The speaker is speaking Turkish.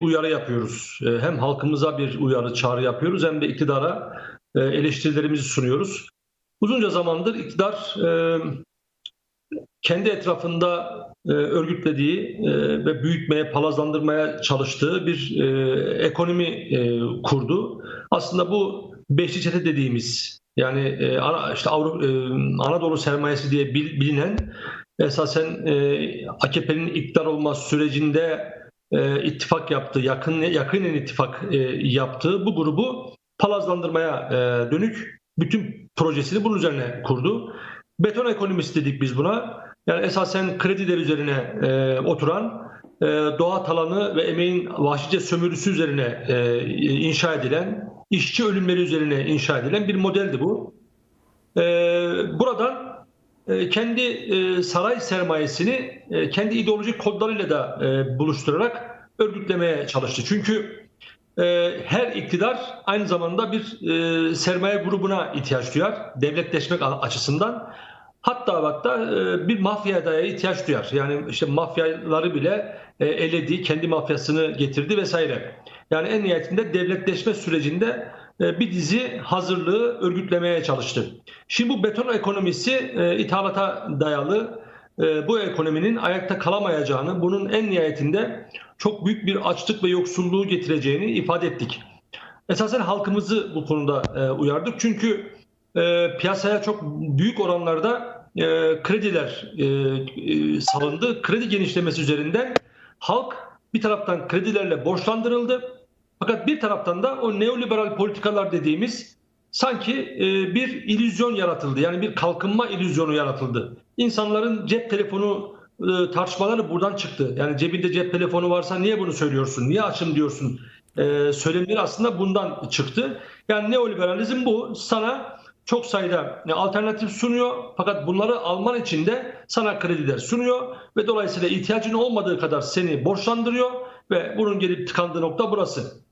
uyarı yapıyoruz. E, Hem halkımıza bir uyarı, çağrı yapıyoruz hem de iktidara e, eleştirilerimizi sunuyoruz. Uzunca zamandır iktidar e, kendi etrafında örgütlediği ve büyütmeye, palazlandırmaya çalıştığı bir ekonomi kurdu. Aslında bu beşli çete dediğimiz yani işte Avrupa, Anadolu sermayesi diye bil- bilinen esasen AKP'nin iktidar olma sürecinde e, ittifak yaptığı, yakın yakinen ittifak e, yaptığı bu grubu palazlandırmaya e, dönük bütün projesini bunun üzerine kurdu. Beton ekonomisi dedik biz buna. Yani esasen krediler üzerine e, oturan, e, doğa talanı ve emeğin vahşice sömürüsü üzerine e, inşa edilen, işçi ölümleri üzerine inşa edilen bir modeldi bu. E, buradan e, kendi e, saray sermayesini e, kendi ideolojik kodlarıyla da e, buluşturarak örgütlemeye çalıştı. Çünkü her iktidar aynı zamanda bir sermaye grubuna ihtiyaç duyar devletleşmek açısından. Hatta hatta bir mafyaya ihtiyaç duyar. Yani işte mafyaları bile eledi, kendi mafyasını getirdi vesaire. Yani en nihayetinde devletleşme sürecinde bir dizi hazırlığı örgütlemeye çalıştı. Şimdi bu beton ekonomisi e, ithalata dayalı e, bu ekonominin ayakta kalamayacağını, bunun en nihayetinde çok büyük bir açlık ve yoksulluğu getireceğini ifade ettik. Esasen halkımızı bu konuda e, uyardık. Çünkü e, piyasaya çok büyük oranlarda e, krediler e, e, salındı. Kredi genişlemesi üzerinden halk bir taraftan kredilerle borçlandırıldı. Fakat bir taraftan da o neoliberal politikalar dediğimiz sanki e, bir illüzyon yaratıldı. Yani bir kalkınma illüzyonu yaratıldı. İnsanların cep telefonu e, tartışmaları buradan çıktı. Yani cebinde cep telefonu varsa niye bunu söylüyorsun? Niye açım diyorsun? E, söylemleri aslında bundan çıktı. Yani neoliberalizm bu. Sana çok sayıda alternatif sunuyor. Fakat bunları alman için de sana krediler sunuyor ve dolayısıyla ihtiyacın olmadığı kadar seni borçlandırıyor ve bunun gelip tıkandığı nokta burası.